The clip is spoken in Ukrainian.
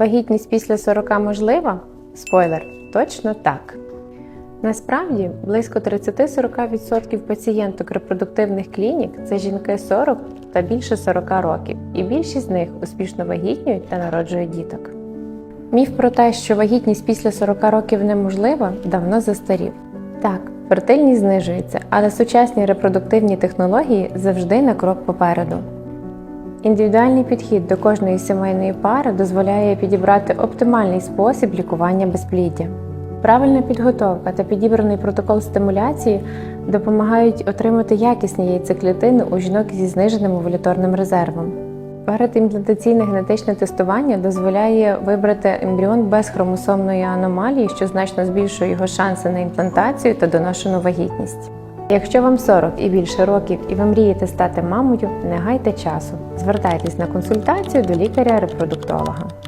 Вагітність після 40 можлива? Спойлер, точно так. Насправді, близько 30-40% пацієнток репродуктивних клінік це жінки 40 та більше 40 років, і більшість з них успішно вагітнюють та народжують діток. Міф про те, що вагітність після 40 років неможлива, давно застарів. Так, фертильність знижується, але сучасні репродуктивні технології завжди на крок попереду. Індивідуальний підхід до кожної сімейної пари дозволяє підібрати оптимальний спосіб лікування безпліддя. Правильна підготовка та підібраний протокол стимуляції допомагають отримати якісні яйцеклітини у жінок зі зниженим овуляторним резервом. Передімплантаційне генетичне тестування дозволяє вибрати ембріон без хромосомної аномалії, що значно збільшує його шанси на імплантацію та доношену вагітність. Якщо вам 40 і більше років і ви мрієте стати мамою, не гайте часу. Звертайтесь на консультацію до лікаря-репродуктолога.